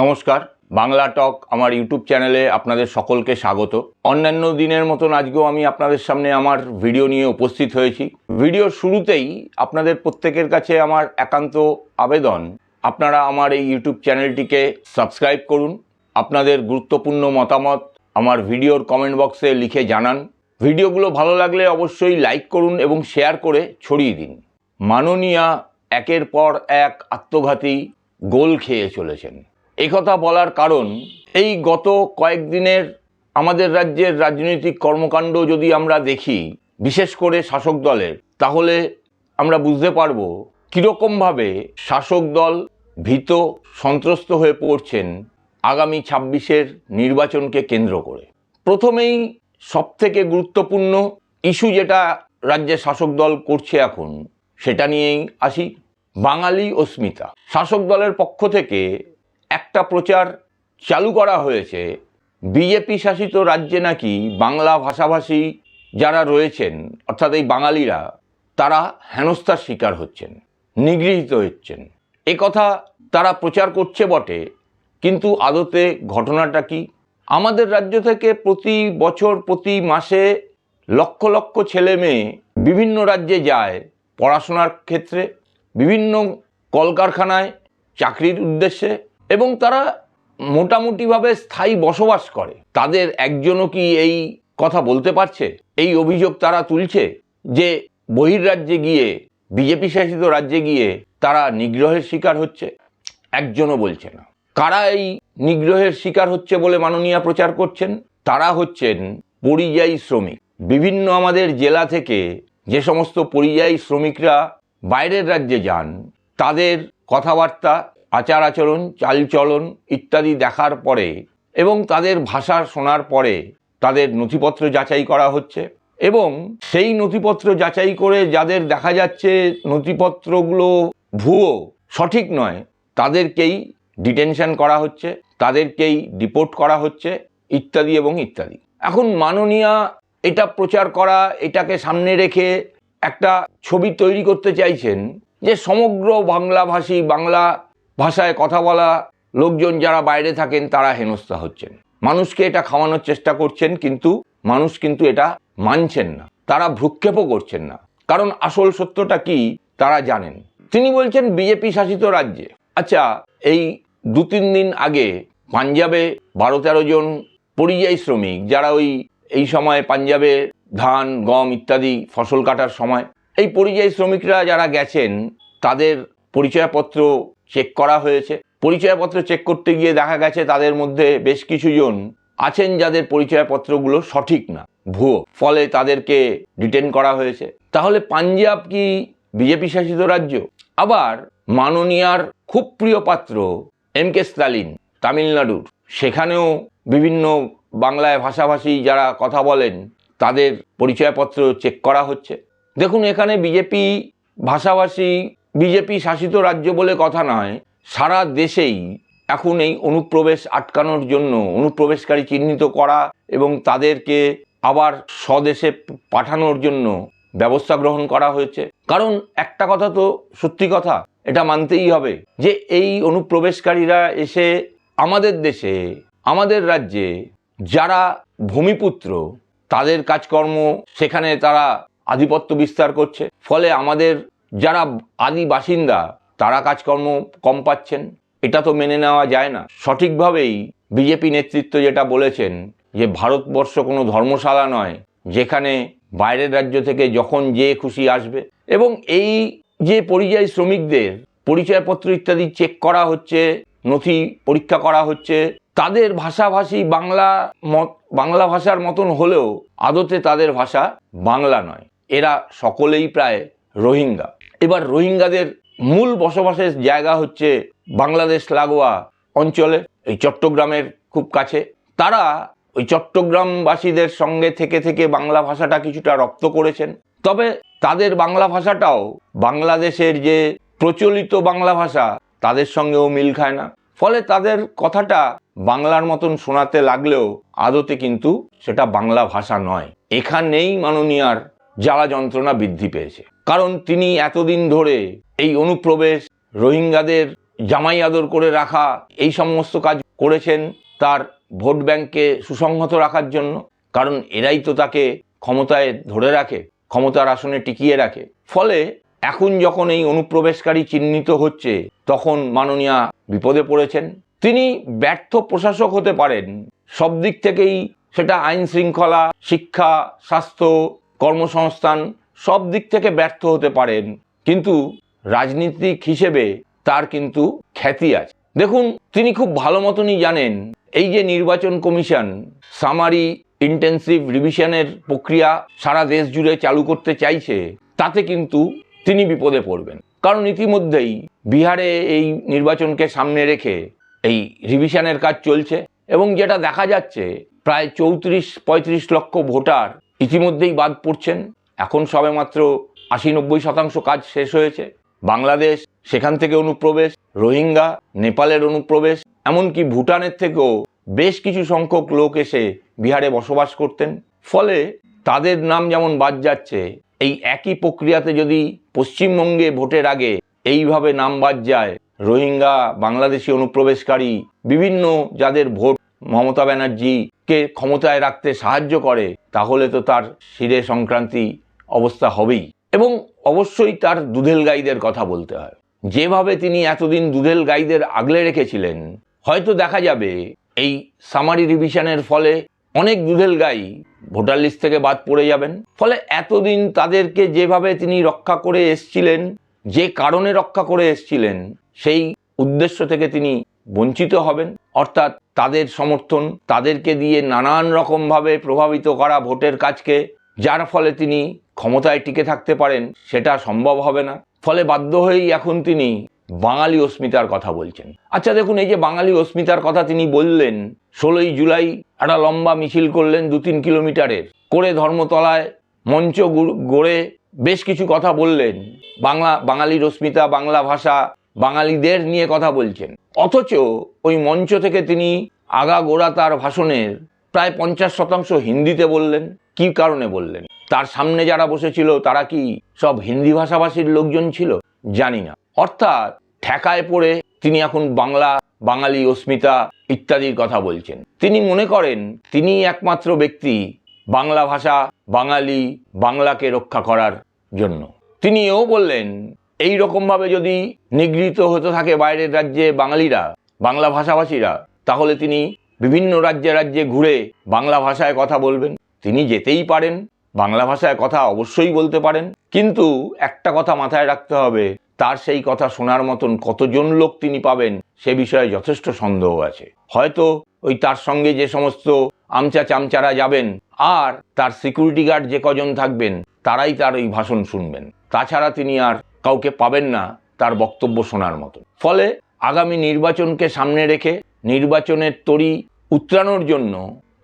নমস্কার, বাংলা টক আমার ইউটিউব চ্যানেলে আপনাদের সকলকে স্বাগত। অন্যান্য দিনের মতন আজকেও আমি আপনাদের সামনে আমার ভিডিও নিয়ে উপস্থিত হয়েছি। ভিডিওর শুরুতেই আপনাদের প্রত্যেকের কাছে আমার একান্ত আবেদন। আপনারা আমার এই ইউটিউব চ্যানেলটিকে সাবস্ক্রাইব করুন। আপনাদের গুরুত্বপূর্ণ মতামত আমার ভিডিওর কমেন্ট বক্সে লিখে জানান। ভিডিওগুলো ভালো লাগলে অবশ্যই লাইক করুন এবং শেয়ার করে ছড়িয়ে দিন। মাননীয়া একের পর এক আত্মঘাতী গোল খেয়ে চলেছেন। এই কথা বলার কারণ, এই গত কয়েকদিনের আমাদের রাজ্যের রাজনৈতিক কর্মকাণ্ড যদি আমরা দেখি, বিশেষ করে শাসক দলের, তাহলে আমরা বুঝতে পারব কীরকমভাবে শাসক দল ভীত, সন্ত্রস্ত হয়ে পড়ছেন আগামী ছাব্বিশের নির্বাচনকে কেন্দ্র করে। প্রথমেই সবথেকে গুরুত্বপূর্ণ ইস্যু যেটা রাজ্যের শাসক দল করছে এখন, সেটা নিয়েই আসি। বাঙালি অস্মিতা, শাসক দলের পক্ষ থেকে একটা প্রচার চালু করা হয়েছে। বিজেপি শাসিত রাজ্যে নাকি বাংলা ভাষাভাষী যারা রয়েছেন, অর্থাৎ এই বাঙালিরা, তারা হেনস্থার শিকার হচ্ছেন, নিগৃহীত হচ্ছেন। এ কথা তারা প্রচার করছে বটে, কিন্তু আদতে ঘটনাটা কি? আমাদের রাজ্য থেকে প্রতি বছর, প্রতি মাসে লক্ষ লক্ষ ছেলে মেয়ে বিভিন্ন রাজ্যে যায় পড়াশোনার ক্ষেত্রে, বিভিন্ন কলকারখানায় চাকরির উদ্দেশ্যে এবং তারা মোটামুটিভাবে স্থায়ী বসবাস করে। তাদের একজনও কি এই কথা বলতে পারছে? এই অভিযোগ তারা তুলছে যে বহির্রাজ্যে গিয়ে, বিজেপি শাসিত রাজ্যে গিয়ে তারা নিগ্রহের শিকার হচ্ছে? একজনও বলছে না। কারা এই নিগ্রহের শিকার হচ্ছে বলে মাননীয়া প্রচার করছেন? তারা হচ্ছেন পরিযায়ী শ্রমিক। বিভিন্ন আমাদের জেলা থেকে যে সমস্ত পরিযায়ী শ্রমিকরা বাইরের রাজ্যে যান, তাদের কথাবার্তা আচার আচরণ চালচলন ইত্যাদি দেখার পরে এবং তাদের ভাষা শোনার পরে তাদের নথিপত্র যাচাই করা হচ্ছে এবং সেই নথিপত্র যাচাই করে যাদের দেখা যাচ্ছে নথিপত্রগুলো ভুয়ো, সঠিক নয়, তাদেরকেই ডিটেনশন করা হচ্ছে, তাদেরকেই ডিপোর্ট করা হচ্ছে, ইত্যাদি এবং ইত্যাদি। এখন মাননীয়া এটা প্রচার করা, এটাকে সামনে রেখে একটা ছবি তৈরি করতে চাইছেন যে সমগ্র বাংলাভাষী, বাংলা ভাষায় কথা বলা, লোকজন যারা বাইরে থাকেন তারা হেনস্থা হচ্ছেন। মানুষকে এটা খাওয়ানোর চেষ্টা করছেন কিন্তু মানুষ কিন্তু এটা মানছেন না। তারা ভ্রুক্ষেপও করছেন না। কারণ আসল সত্যটা কি তারা জানেন। তিনি বলছেন, বিজেপি শাসিত রাজ্যে। আচ্ছা এই দু তিন দিন আগে পাঞ্জাবে বারো তেরো জন পরিযায়ী শ্রমিক, যারা ওই, এই সময় পাঞ্জাবে ধান, গম ইত্যাদি ফসল কাটার সময়, এই পরিযায়ী শ্রমিকরা যারা গেছেন, তাদের পরিচয়পত্র চেক করা হয়েছে। পরিচয়পত্র চেক করতে গিয়ে দেখা গেছে তাদের মধ্যে বেশ কিছুজন আছেন যাদের পরিচয়পত্রগুলো সঠিক না, ভুয়ো। ফলে তাদেরকে ডিটেন করা হয়েছে। তাহলে পাঞ্জাব কি বিজেপি শাসিত রাজ্য? আবার মাননীয়ার খুব প্রিয় পাত্র এম কে স্টালিন, তামিলনাড়ুর। সেখানেও বিভিন্ন বাংলায় ভাষাভাষী যারা কথা বলেন, তাদের পরিচয়পত্র চেক করা হচ্ছে। দেখুন, এখানে বিজেপি ভাষাভাষী বিজেপি শাসিত রাজ্য বলে কথা নয়, সারা দেশেই এখন এই অনুপ্রবেশ আটকানোর জন্য, অনুপ্রবেশকারী চিহ্নিত করা এবং তাদেরকে আবার স্বদেশে পাঠানোর জন্য ব্যবস্থা গ্রহণ করা হয়েছে। কারণ একটা কথা তো সত্যি কথা, এটা মানতেই হবে যে এই অনুপ্রবেশকারীরা এসে আমাদের দেশে, আমাদের রাজ্যে যারা ভূমিপুত্র, তাদের কাজকর্ম সেখানে তারা আধিপত্য বিস্তার করছে। ফলে আমাদের যারা আদি বাসিন্দা, তারা কাজকর্ম কম পাচ্ছেন। এটা তো মেনে নেওয়া যায় না। সঠিকভাবেই বিজেপি নেতৃত্ব যেটা বলেছেন, যে ভারতবর্ষ কোনো ধর্মশালা নয়, যেখানে বাইরের রাজ্য থেকে যখন যে খুশি আসবে। এবং এই যে পরিযায়ী শ্রমিকদের পরিচয়পত্র ইত্যাদি চেক করা হচ্ছে, নথি পরীক্ষা করা হচ্ছে, তাদের ভাষাভাষী বাংলা বাংলা ভাষার মতন হলেও আদতে তাদের ভাষা বাংলা নয়। এরা সকলেই প্রায় রোহিঙ্গা। এবার রোহিঙ্গাদের মূল বসবাসের জায়গা হচ্ছে বাংলাদেশ লাগোয়া অঞ্চলে, এই চট্টগ্রামের খুব কাছে। তারা ওই চট্টগ্রামবাসীদের সঙ্গে থেকে থেকে বাংলা ভাষাটা কিছুটা রপ্ত করেছেন। তবে তাদের বাংলা ভাষাটাও বাংলাদেশের যে প্রচলিত বাংলা ভাষা, তাদের সঙ্গেও মিল খায় না। ফলে তাদের কথাটা বাংলার মতন শোনাতে লাগলেও আদতে কিন্তু সেটা বাংলা ভাষা নয়। এখানেই মাননীয়ার জ্বালা যন্ত্রণা বৃদ্ধি পেয়েছে। কারণ তিনি এতদিন ধরে এই অনুপ্রবেশ রোহিঙ্গাদের জামাই আদর করে রাখা, এই সমস্ত কাজ করেছেন তার ভোট ব্যাংককে সুসংহত রাখার জন্য। কারণ এরাই তো তাকে ক্ষমতায় ধরে রাখে, ক্ষমতার আসনে টিকিয়ে রাখে। ফলে এখন যখন এই অনুপ্রবেশকারী চিহ্নিত হচ্ছে, তখন মাননীয়া বিপদে পড়েছেন। তিনি ব্যর্থ প্রশাসক হতে পারেন। সব দিক থেকেই সেটা আইন শৃঙ্খলা শিক্ষা, স্বাস্থ্য, কর্মসংস্থান সব দিক থেকে ব্যর্থ হতে পারেন, কিন্তু রাজনীতিক হিসেবে তার কিন্তু খ্যাতি আছে। দেখুন, তিনি খুব ভালো মতনই জানেন, এই যে নির্বাচন কমিশন, সামারি ইন্টেন্সিভ রিভিশনের প্রক্রিয়া সারা দেশ জুড়ে চালু করতে চাইছে, তাতে কিন্তু তিনি বিপদে পড়বেন। কারণ ইতিমধ্যেই বিহারে এই নির্বাচনকে সামনে রেখে এই রিভিশনের কাজ চলছে এবং যেটা দেখা যাচ্ছে, প্রায় চৌত্রিশ পঁয়ত্রিশ লক্ষ ভোটার ইতিমধ্যেই বাদ পড়ছেন। এখন সবেমাত্র আশি নব্বই শতাংশ কাজ শেষ হয়েছে। বাংলাদেশ, সেখান থেকে অনুপ্রবেশ, রোহিঙ্গা, নেপালের অনুপ্রবেশ, এমনকি ভুটানের থেকেও বেশ কিছু সংখ্যক লোক এসে বিহারে বসবাস করতেন। ফলে তাদের নাম যেমন বাদ যাচ্ছে, এই একই প্রক্রিয়াতে যদি পশ্চিমবঙ্গে ভোটের আগে এইভাবে নাম বাদ যায়, রোহিঙ্গা, বাংলাদেশি অনুপ্রবেশকারী, বিভিন্ন যাদের ভোট মমতা ব্যানার্জিকে ক্ষমতায় রাখতে সাহায্য করে, তাহলে তো তার শিরে সংক্রান্তি অবস্থা হবেই। এবং অবশ্যই তার দুধেল গাইদের কথা বলতে হয়। যেভাবে তিনি এতদিন দুধেল গাইদের আগলে রেখেছিলেন, হয়তো দেখা যাবে এই সামারি রিভিশনের ফলে অনেক দুধেল গাই ভোটার লিস্ট থেকে বাদ পড়ে যাবেন। ফলে এতদিন তাদেরকে যেভাবে তিনি রক্ষা করে এসছিলেন, যে কারণে রক্ষা করে এসছিলেন, সেই উদ্দেশ্য থেকে তিনি বঞ্চিত হবেন। অর্থাৎ তাদের সমর্থন, তাদেরকে দিয়ে নানান রকমভাবে প্রভাবিত করা ভোটের কাজকে, যার ফলে তিনি ক্ষমতায় টিকে থাকতে পারেন, সেটা সম্ভব হবে না। ফলে বাধ্য হয়েই এখন তিনি বাঙালি অস্মিতার কথা বলছেন। আচ্ছা দেখুন, এই যে বাঙালি অস্মিতার কথা তিনি বললেন, ষোলোই জুলাই একটা লম্বা মিছিল করলেন দু তিন কিলোমিটারের। করে ধর্মতলায় মঞ্চ গড়ে বেশ কিছু কথা বললেন। বাংলা, বাঙালির অস্মিতা, বাংলা ভাষা, বাঙালিদের নিয়ে কথা বলছেন। অথচ ওই মঞ্চ থেকে তিনি আগা গোড়া তার ভাষণের প্রায় পঞ্চাশ শতাংশ হিন্দিতে বললেন। কি কারণে বললেন? তার সামনে যারা বসেছিল, তারা কি সব হিন্দি ভাষাভাষীর লোকজন ছিল? জানি না। অর্থাৎ ঠেকায় পড়ে তিনি এখন বাংলা, বাঙালি, অস্মিতা ইত্যাদির কথা বলছেন। তিনি মনে করেন তিনি একমাত্র ব্যক্তি বাংলা ভাষা, বাঙালি, বাংলাকে রক্ষা করার জন্য। তিনি এও বললেন, এই রকমভাবে যদি নিগৃহীত হতে থাকে বাইরের রাজ্যে বাঙালিরা, বাংলা ভাষাভাষীরা, তাহলে তিনি বিভিন্ন রাজ্যে রাজ্যে ঘুরে বাংলা ভাষায় কথা বলবেন। তিনি যেতেই পারেন, বাংলা ভাষায় কথা অবশ্যই বলতে পারেন। কিন্তু একটা কথা মাথায় রাখতে হবে, তার সেই কথা শোনার মতন কতজন লোক তিনি পাবেন সে বিষয়ে যথেষ্ট সন্দেহ আছে। হয়তো ওই তার সঙ্গে যে সমস্ত আমচা চামচারা যাবেন আর তার সিকিউরিটি গার্ড যে কজন থাকবেন, তারাই তার ওই ভাষণ শুনবেন। তাছাড়া তিনি আর কাউকে পাবেন না তার বক্তব্য শোনার মতো ফলে আগামী নির্বাচনকে সামনে রেখে নির্বাচনের তরি উত্তরানোর জন্য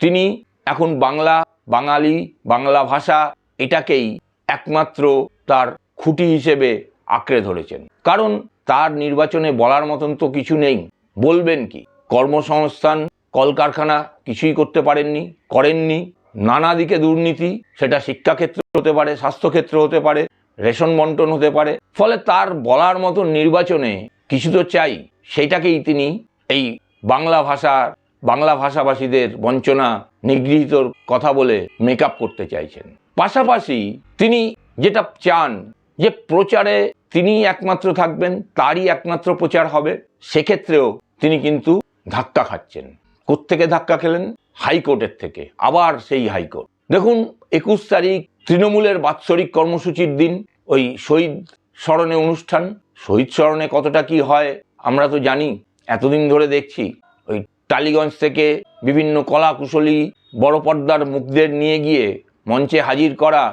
তিনি এখন বাংলা বাঙালি, বাংলা ভাষা এটাকেই একমাত্র তার খুঁটি হিসেবে আঁকড়ে ধরেছেন। কারণ তার নির্বাচনে বলার মতন তো কিছু নেই। বলবেন কি? কর্মসংস্থান, কলকারখানা কিছুই করতে পারেননি, করেননি। নানা দিকে দুর্নীতি, সেটা শিক্ষাক্ষেত্র হতে পারে, স্বাস্থ্যক্ষেত্র হতে পারে, রেশন বন্টন হতে পারে। ফলে তার বলার মতো নির্বাচনে কিছু তো চাই, সেটাকেই তিনি এই বাংলা ভাষার, বাংলা ভাষাভাষীদের বঞ্চনা নিগৃহীতর কথা বলে মেকআপ করতে চাইছেন। পাশাপাশি তিনি যেটা চান যে প্রচারে তিনি একমাত্র থাকবেন, তারই একমাত্র প্রচার হবে, সেক্ষেত্রেও তিনি কিন্তু ধাক্কা খাচ্ছেন। কোত্থেকে ধাক্কা খেলেন? হাইকোর্টের থেকে, আবার সেই হাইকোর্ট। দেখুন, একুশ তারিখ তৃণমূলের বাৎসরিক কর্মসূচির দিন, ওই শহীদ স্মরণে অনুষ্ঠান। শহীদ স্মরণে কতটা কি হয়, আমরা তো জানি, এতদিন ধরে দেখছি। ওই টালিগঞ্জ থেকে বিভিন্ন কলা কুশলী বড় পর্দার মুখদের নিয়ে গিয়ে মঞ্চে হাজির করা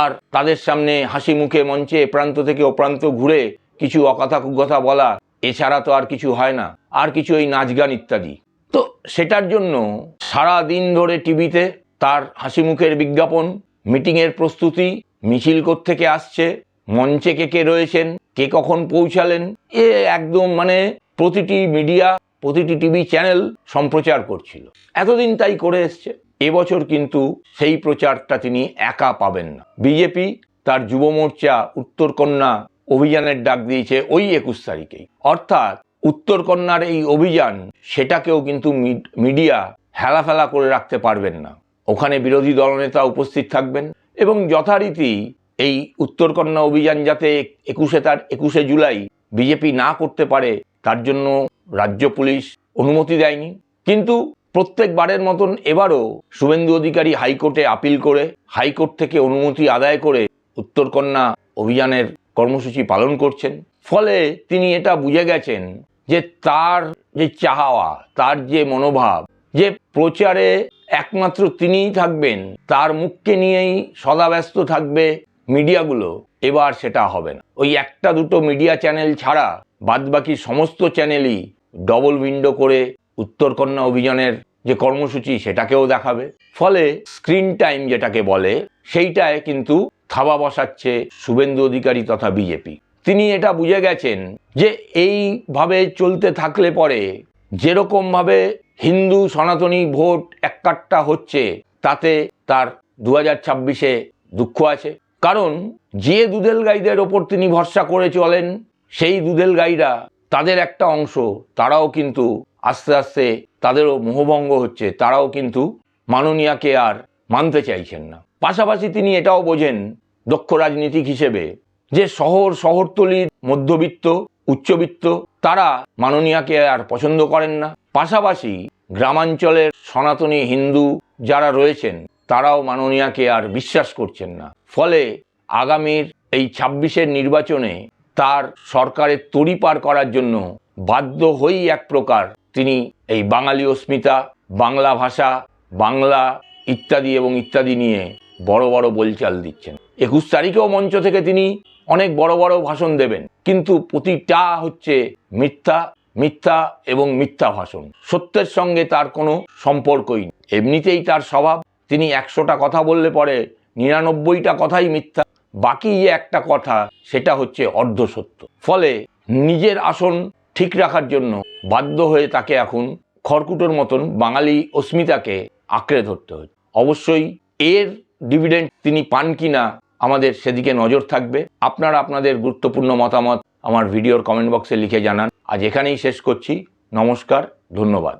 আর তাদের সামনে হাসি মুখে মঞ্চে প্রান্ত থেকে ও প্রান্ত ঘুরে কিছু অকথা কুকথা বলা, এছাড়া তো আর কিছু হয় না। আর কিছু ওই নাচ গান ইত্যাদি। তো সেটার জন্য সারা দিন ধরে টিভিতে তার হাসি মুখের বিজ্ঞাপন, মিটিংয়ের প্রস্তুতি, মিছিল থেকে আসছে, মঞ্চে কে কে রয়েছেন, কে কখন পৌঁছালেন, এ একদম মানে প্রতিটি মিডিয়া প্রতিটি টিভি চ্যানেল সম্প্রচার করছিল। এতদিন তাই করে এসছে। এবছর কিন্তু সেই প্রচারটা তিনি একা পাবেন না। বিজেপি তার যুব মোর্চা উত্তরকন্যা অভিযানের ডাক দিয়েছে ওই একুশ তারিখেই। অর্থাৎ উত্তরকন্যার এই অভিযান সেটাকেও কিন্তু মিডিয়া হেলাফেলা করে রাখতে পারবেন না। ওখানে বিরোধী দলনেতা উপস্থিত থাকবেন এবং যথারীতি এই উত্তরকন্যা অভিযান যাতে একুশে তার একুশে জুলাই বিজেপি না করতে পারে তার জন্য রাজ্য পুলিশ অনুমতি দেয়নি। কিন্তু প্রত্যেকবারের মতন এবারও শুভেন্দু অধিকারী হাইকোর্টে আপিল করে, হাইকোর্ট থেকে অনুমতি আদায় করে উত্তরকন্যা অভিযানের কর্মসূচি পালন করছেন। ফলে তিনি এটা বুঝে গেছেন যে তার যে চাহাওয়া তার যে মনোভাব, যে প্রচারে একমাত্র তিনিই থাকবেন, তার মুখকে নিয়েই সদাব্যস্ত থাকবে মিডিয়াগুলো এবার সেটা হবে না। ওই একটা দুটো মিডিয়া চ্যানেল ছাড়া বাদবাকি সমস্ত চ্যানেলই ডবল উইন্ডো করে উত্তরকন্যা অভিযানের যে কর্মসূচি সেটাকেও দেখাবে। ফলে স্ক্রিন টাইম যেটাকে বলে, সেইটায় কিন্তু থাবা বসাচ্ছে শুভেন্দু অধিকারী তথা বিজেপি। তিনি এটা বুঝে গেছেন যে এইভাবে চলতে থাকলে পরে যেরকমভাবে হিন্দু সনাতনী ভোট এককাট্টা হচ্ছে, তাতে তার দু হাজার ছাব্বিশে দুঃখ আছে। কারণ যে দুধেল গাইদের ওপর তিনি ভরসা করে চলেন, সেই দুধেল গাইরা তাদের একটা অংশ, তারাও কিন্তু আস্তে আস্তে তাদেরও মোহভঙ্গ হচ্ছে, তারাও কিন্তু মাননীয়াকে আর মানতে চাইছেন না। পাশাপাশি তিনি এটাও বোঝেন দক্ষ রাজনীতিক হিসেবে যে শহর, শহরতলির মধ্যবিত্ত, উচ্চবিত্ত, তারা মাননীয়াকে আর পছন্দ করেন না। পাশাপাশি গ্রামাঞ্চলের সনাতনী হিন্দু যারা রয়েছেন, তারাও মাননীয়াকে আর বিশ্বাস করছেন না। ফলে আগামীর এই ছাব্বিশের নির্বাচনে তার সরকারের তড়ি পার করার জন্য বাধ্য হয়েই এক প্রকার তিনি এই বাঙালি অস্মিতা, বাংলা ভাষা, বাংলা ইত্যাদি এবং ইত্যাদি নিয়ে বড় বড় বলচাল দিচ্ছেন। একুশ তারিখেও মঞ্চ থেকে তিনি অনেক বড় বড় ভাষণ দেবেন, কিন্তু প্রতিটা হচ্ছে মিথ্যা মিথ্যা এবং মিথ্যা ভাষণ। সত্যের সঙ্গে তার কোনো সম্পর্কই নেই। এমনিতেই তার স্বভাব, তিনি একশোটা কথা বললে পরে নিরানব্বইটা কথাই মিথ্যা, বাকি যে একটা কথা, সেটা হচ্ছে অর্ধ সত্য ফলে নিজের আসন ঠিক রাখার জন্য বাধ্য হয়ে তাকে এখন খড়কুটোর মতন বাঙালি অস্মিতাকে আঁকড়ে ধরতে হচ্ছে। অবশ্যই এর ডিভিডেন্ড তিনি পান কিনা আমাদের সেদিকে নজর থাকবে। আপনারা আপনাদের গুরুত্বপূর্ণ মতামত আমার ভিডিওর কমেন্ট বক্সে লিখে জানান। আজ এখানেই শেষ করছি। নমস্কার, ধন্যবাদ।